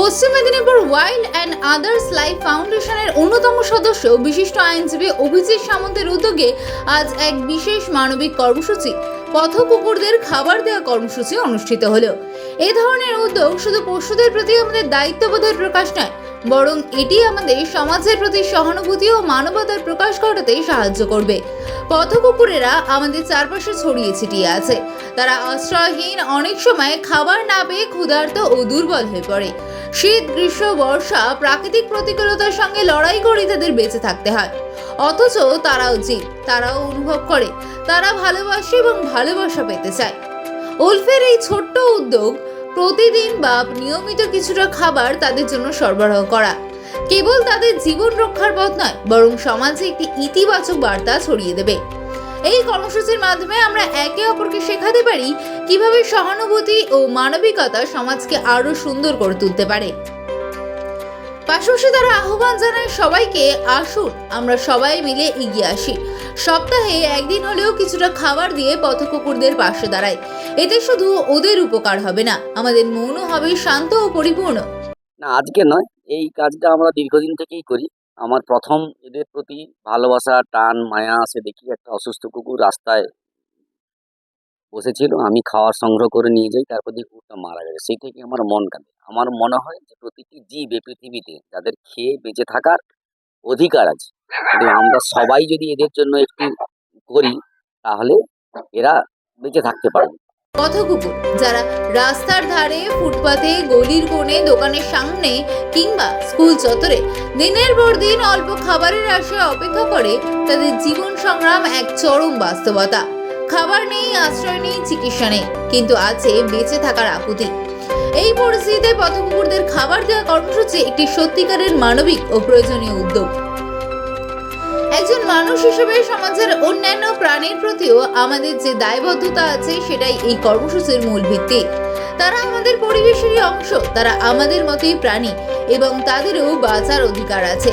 Paschim Medinipur wild and others life ফাউন্ডেশনের অন্যতম সদস্য বিশিষ্ট আইনজীবী অভিজিৎ সামন্তের উদ্যোগে আজ এক বিশেষ মানবিক কর্মসূচি পথ কুকুরদের খাবার দেওয়া কর্মসূচি অনুষ্ঠিত হলো। এ ধরনের উদ্যোগ শুধু পশুদের প্রতি আমাদের দায়িত্ববোধের প্রকাশ নয়, বরং এটি আমাদের সমাজের প্রতি সহানুভূতি ও মানবতার প্রকাশ ঘটাতে সাহায্য করবে। পথ কুকুরেরা আমাদের চারপাশে ছড়িয়ে ছিটিয়ে আছে। তারা আশ্রয়হীন অনেক সময় খাবার না পেয়ে ক্ষুধার্ত ও দুর্বল হয়ে পড়ে। শীত, গ্রীষ্ম, বর্ষা প্রাকৃতিক প্রতিকূলতার সঙ্গে লড়াই করে তাদের বেঁচে থাকতে হয়। অথচ তারাও জীব তারাও অনুভব করে, তারা ভালোবাসে এবং ভালোবাসা পেতে চায়। উলফের এই ছোট্ট উদ্যোগ প্রতিদিন বা নিয়মিত কিছুটা খাবার তাদের জন্য সরবরাহ করা। কেবল তাদের জীবন রক্ষার পথ নয়, বরং সমাজে একটি ইতিবাচক বার্তা ছড়িয়ে দেবে। এই কর্মসূচির মাধ্যমে আমরা একে অপরকে শেখাতে পারি কীভাবে সহানুভূতি ও মানবিকতা সমাজকে আরও সুন্দর করে তুলতে পারে। পাশাপাশি তারা আহ্বান জানায় সবাইকে, আসুন, আমরা সবাই মিলে এগিয়ে আসি। সপ্তাহে একদিন হলেও কিছুটা খাবার দিয়ে পথ কুকুরদের পাশে দাঁড়ায় এতে শুধু ওদের উপকার হবে না, আমাদের মনও হবে শান্ত ও পরিপূর্ণ। না, আজকে নয়, এই কাজটা আমরা দীর্ঘদিন থেকেই করি। আমার প্রথম এদের প্রতি ভালোবাসা, টান, মায়া আসে দেখি একটা অসুস্থ কুকুর রাস্তায় বসেছিল, আমি খাওয়ার সংগ্রহ করে নিয়ে যাই, তারপর দিয়ে কুকুরটা মারা গেছে। সেই থেকে আমার মন কাঁদে আমার মনে হয় যে প্রতিটি জীব এই পৃথিবীতে যাদের খেয়ে বেঁচে থাকার অধিকার আছে। কিন্তু আমরা সবাই যদি এদের জন্য একটু করি, তাহলে এরা বেঁচে থাকতে পারবে। পথকুকুর যারা রাস্তার ধারে ফুটপাতে গলির কোণে দোকানের সামনে কিংবা স্কুল চত্বরে দিনের পর দিন অল্প খাবারের আশায় অপেক্ষা করে, তাদের জীবন সংগ্রাম এক চরম বাস্তবতা। খাবার নেই, আশ্রয় নেই, চিকিৎসা নেই, কিন্তু আছে বেঁচে থাকার আকুতি। এই পরিস্থিতিতে পথকুকুরদের খাবার দেওয়া কর্মসূচি একটি সত্যিকারের মানবিক ও প্রয়োজনীয় উদ্যোগ। একজন মানুষ হিসেবে সমাজের অন্যান্য প্রাণীর প্রতিও আমাদের যে দায়বদ্ধতা আছে, সেটাই এই কর্মসূচির মূল ভিত্তি। তারা আমাদের পরিবেশেরই অংশ, তারা আমাদের মতোই প্রাণী এবং তাদেরও বাঁচার অধিকার আছে।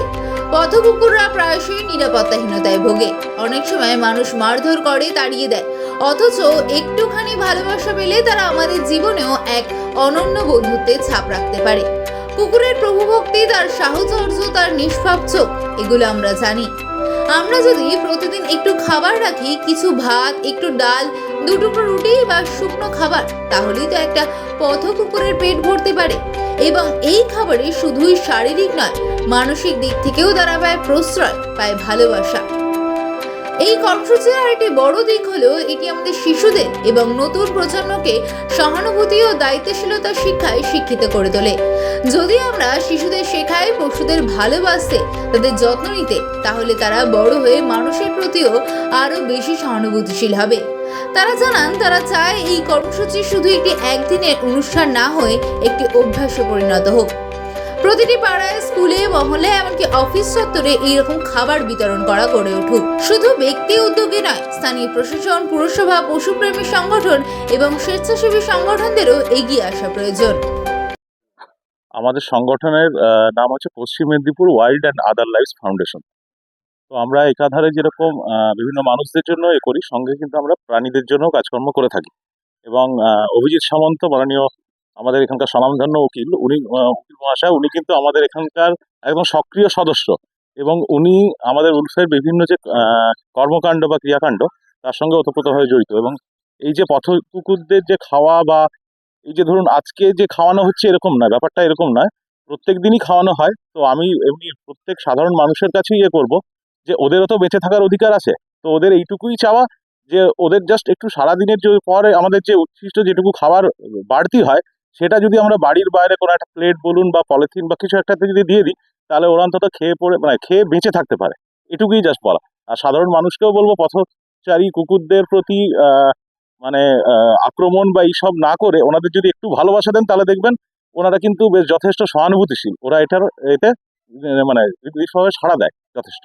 পথকুকুররা প্রায়শই নিরাপত্তাহীনতায় ভোগে। অনেক সময় মানুষ মারধর করে, তাড়িয়ে দেয়। অথচ একটুখানি ভালোবাসা পেলে তারা আমাদের জীবনেও এক অনন্য বন্ধুত্বের ছাপ রাখতে পারে। কুকুরের প্রভুভক্তি, তার সাহচর্য, তার নিষ্পাপ চোখ, এগুলো আমরা জানি। আমরা যদি প্রতিদিন একটু খাবার রাখি, কিছু ভাত, একটু ডাল, দুটুকরো রুটি বা শুকনো খাবার, তাহলেই তো একটা পথ কুকুরের পেট ভরতে পারে। এবং এই খাবারে শুধুই শারীরিক নয়, মানসিক দিক থেকেও তারা পায় প্রশ্রয়, পায় ভালোবাসা। এই কর্মসূচির আরেকটি বড় দিক হলো, এটি আমাদের শিশুদের এবং নতুন প্রজন্মকে সহানুভূতি ও দায়িত্বশীলতা শিক্ষায় শিক্ষিত করে তোলে। যদি আমরা শিশুদের শেখাই পশুদের ভালোবাসতে তাদের যত্ন নিতে, তাহলে তারা বড় হয়ে মানুষের প্রতিও আরও বেশি সহানুভূতিশীল হবে। তারা জানান, তারা চায় এই কর্মসূচি শুধু একটি একদিনের অনুষ্ঠান না হয়ে একটি অভ্যাসে পরিণত হোক। প্রতিটি পাড়ায়, স্কুলে, মহলে, এমনকি অফিস চত্বরে এইরকম খাবার বিতরণ করা গড়ে উঠুক। শুধু ব্যক্তি উদ্যোগে নয়, স্থানীয় প্রশাসন, পুরসভা, পশুপ্রেমী সংগঠন এবং স্বেচ্ছাসেবী সংগঠনদেরও এগিয়ে আসা প্রয়োজন। আমাদের সংগঠনের নাম হচ্ছে Paschim Medinipur wild and other life foundation. তো আমরা একাধারে যেরকম বিভিন্ন মানুষদের জন্য এ করি, সঙ্গে কিন্তু আমরা প্রাণীদের জন্য কাজকর্ম করে থাকি। এবং অভিজিৎ সামন্ত, মাননীয় আমাদের এখানকার স্বনামধন্য উকিল, উনি উকিল মহাশয়, উনি কিন্তু আমাদের এখানকার একদম সক্রিয় সদস্য এবং উনি আমাদের উলফের বিভিন্ন যে কর্মকাণ্ড বা ক্রিয়াকাণ্ড, তার সঙ্গে ওতপ্রোতভাবে জড়িত এবং এই যে পথ কুকুরদের যে খাওয়া বা এই যে ধরুন আজকে যে খাওয়ানো হচ্ছে এরকম নয়, ব্যাপারটা এরকম নয়, প্রত্যেক দিনই খাওয়ানো হয়। তো আমি এমনি প্রত্যেক সাধারণ মানুষের কাছেই ইয়ে করব যে ওদেরও তো বেঁচে থাকার অধিকার আছে, তো ওদের এইটুকুই চাওয়া যে ওদের জাস্ট একটু সারাদিনের যে পরে আমাদের যে উচ্ছিষ্ট যেটুকু খাবার বাড়তি হয় সেটা যদি আমরা বাড়ির বাইরে কোনো একটা প্লেট বলুন বা পলিথিন বা কিছু একটাতে যদি দিয়ে দিই, তাহলে ওরা অন্তত খেয়ে পড়ে মানে খেয়ে বেঁচে থাকতে পারে। এটুকুই জাস্ট বলা। আর সাধারণ মানুষকেও বলব, পথচারী কুকুরদের প্রতি মানে আক্রমণ বা এইসব না করে ওনাদের যদি একটু ভালোবাসা দেন, তাহলে দেখবেন ওনারা কিন্তু বেশ যথেষ্ট সহানুভূতিশীল। ওরা এটার, এতে মানে সাড়া দেয় যথেষ্ট।